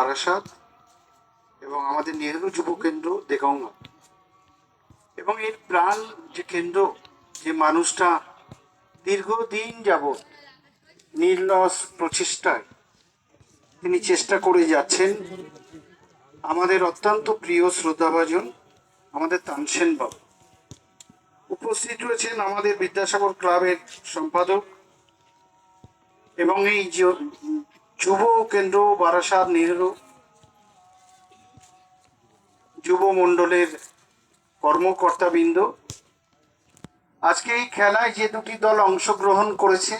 বারাসাত এবং আমাদের নেহেরু যুব কেন্দ্র দেগঙ্গা এবং এর প্রাণ যে কেন্দ্র, যে মানুষটা দীর্ঘদিন যাবৎ নির্লস প্রচেষ্টায় তিনি চেষ্টা করে যাচ্ছেন, আমাদের অত্যন্ত প্রিয় শ্রদ্ধাভাজন, আমাদের তানসেন বাবু। উপস্থিত রয়েছেন আমাদের বিদ্যাসাগর ক্লাবের সম্পাদক এবং এই যুব কেন্দ্র বারাসাত নেহরু যুব মণ্ডলের কর্মকর্তাবৃন্দ। আজকে এই খেলায় যে দুটি দল অংশগ্রহণ করেছে,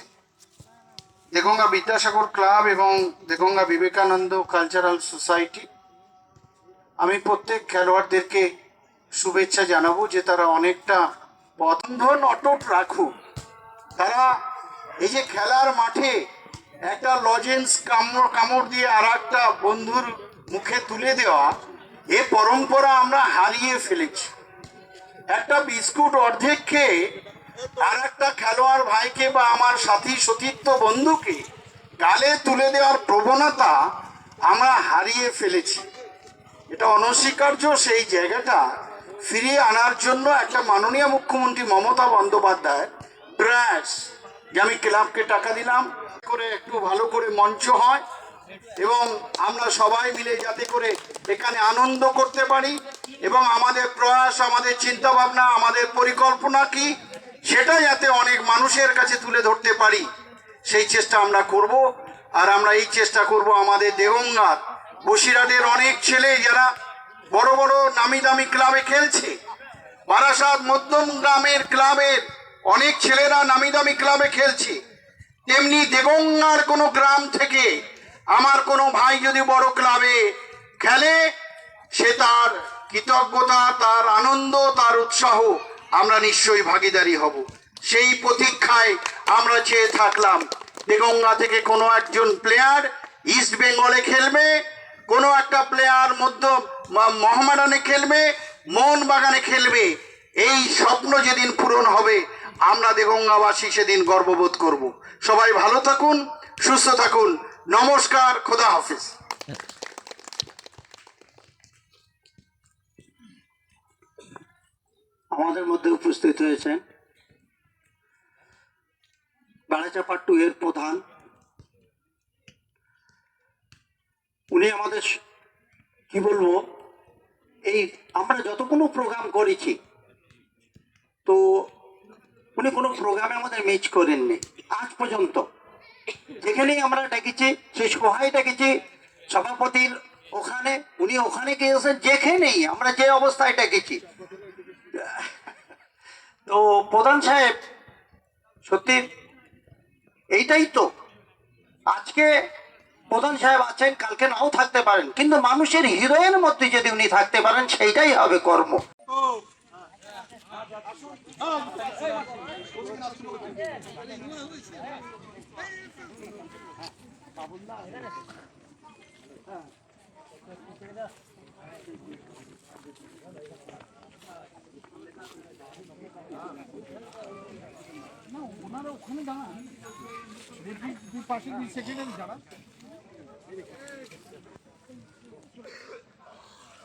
দেগঙ্গা বিদ্যাসাগর ক্লাব এবং দেগঙ্গা বিবেকানন্দ কালচারাল সোসাইটি, আমি প্রত্যেক খেলোয়াড়দেরকে শুভেচ্ছা জানাব যে তারা অনেকটা বন্ধন অটুট রাখুক। তারা এই যে খেলার মাঠে একটা লজেন্স কামড় কামড় দিয়ে আর একটা বন্ধুর মুখে তুলে দেওয়া, এ পরম্পরা আমরা হারিয়ে ফেলেছি। একটা বিস্কুট অর্ধেক খেয়ে আর একটা খেলোয়াড় ভাইকে বা আমার সাথী সতীর্থ বন্ধুকে গালে তুলে দেওয়ার প্রবণতা আমরা হারিয়ে ফেলেছি। এটা অনস্বীকার্য, সেই জায়গাটা ফিরিয়ে আনার জন্য একটা মাননীয় মুখ্যমন্ত্রী মমতা বন্দ্যোপাধ্যায় প্রয়াস। যে আমি ক্লাবকে টাকা দিলাম করে, একটু ভালো করে মঞ্চ হয় এবং আমরা সবাই মিলে যাতে করে এখানে আনন্দ করতে পারি এবং আমাদের প্রয়াস, আমাদের চিন্তা ভাবনা আমাদের পরিকল্পনা কি সেটা যাতে অনেক মানুষের কাছে তুলে ধরতে পারি, সেই চেষ্টা আমরা করব। আর আমরা এই চেষ্টা করব আমাদের দেগঙ্গার বসিরহাটের অনেক ছেলে যারা বড় বড় নামি দামি ক্লাবে খেলছে, বারাসাত মধ্যম গ্রামের ক্লাবের অনেক ছেলেরা নামি দামি ক্লাবে খেলছে। তেমনি দেবঙ্গার কোনো গ্রাম থেকে আমার কোনো ভাই যদি বড় ক্লাবে খেলে, সে তার কৃতজ্ঞতা, তার আনন্দ, তার উৎসাহ আমরা নিশ্চয়ই ভাগিদারি হব। সেই প্রতীক্ষায় আমরা চেয়ে থাকলাম। দেগঙ্গা থেকে কোনো একজন প্লেয়ার ইস্ট বেঙ্গলে খেলবে, কোনো একটা প্লেয়ার মধ্য ম- মোহামেডানে খেলবে, মোহনবাগানে খেলবে। এই স্বপ্ন যেদিন পূরণ হবে আমরা দেগঙ্গাবাসী সেদিন গর্ববোধ করব। সবাই ভালো থাকুন, সুস্থ থাকুন। নমস্কার, খোদা হাফিজ। আমাদের মধ্যে উপস্থিত হয়েছেন বেড়াচাপা টু এর প্রধান। উনি আমাদের কি বলব, এই আমরা যতগুলো প্রোগ্রাম করেছি, তো উনি কোনো প্রোগ্রামে আমাদের মিস করেননি। আজ পর্যন্ত। যেখানেই আমরা ডেকেছি, সেই সহায় ডেকেছি, সভাপতির ওখানে, উনি ওখানে গিয়েছেন যেখানেই আমরা যে অবস্থায় ডেকেছি। তো প্রধান সাহেব, সত্যি এইটাই তো। আজকে প্রধান সাহেব আছেন, কালকে নাও থাকতে পারেন। কিন্তু মানুষের হৃদয়ের মধ্যে যদি উনি থাকতে পারেন, সেইটাই হবে কর্ম। ওনারা ওখানে দাঁড়ান দুই দুই পাশে দুই সেকেন্ডারি দাঁড়ান দুই সেকেন্ডারি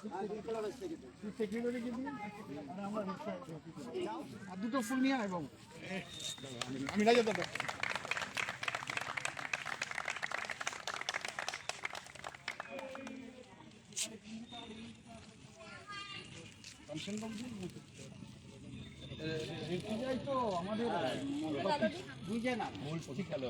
কিন্তু আর দুটো ফুল নিয়ে আয় বাবু আমি রাজা দাদা আমাদের বুঝে না ঠিক আছে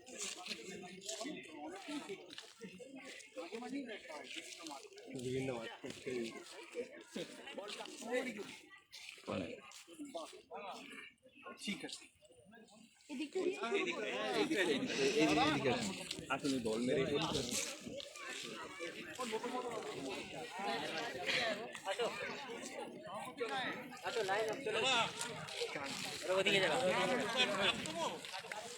সবাই একটু পিছনে এসো। এদিকে এক মিনিট এক মিনিট এই তুমি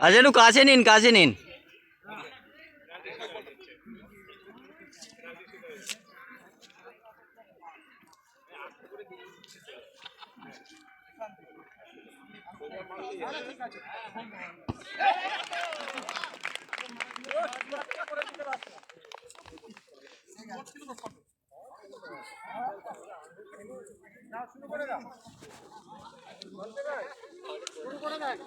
আচ্ছা একটু কাছে নিন কাছে নিন শুরু করে দেখ করে দেখ